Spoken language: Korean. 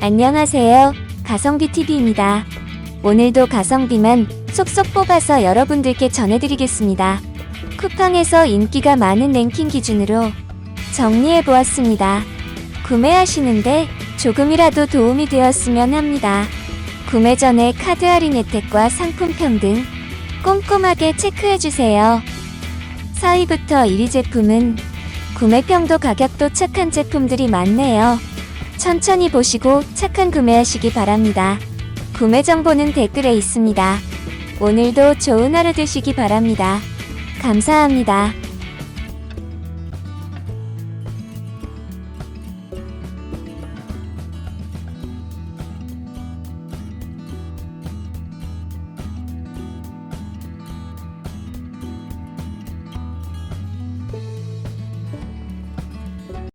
안녕하세요. 가성비TV입니다. 오늘도 가성비만 쏙쏙 뽑아서 여러분들께 전해드리겠습니다. 쿠팡에서 인기가 많은 랭킹 기준으로 정리해 보았습니다. 구매하시는데 조금이라도 도움이 되었으면 합니다. 구매 전에 카드 할인 혜택과 상품평 등 꼼꼼하게 체크해 주세요. 4위부터 1위 제품은 구매평도 가격도 착한 제품들이 많네요. 천천히 보시고 착한 구매하시기 바랍니다. 구매 정보는 댓글에 있습니다. 오늘도 좋은 하루 되시기 바랍니다. 감사합니다.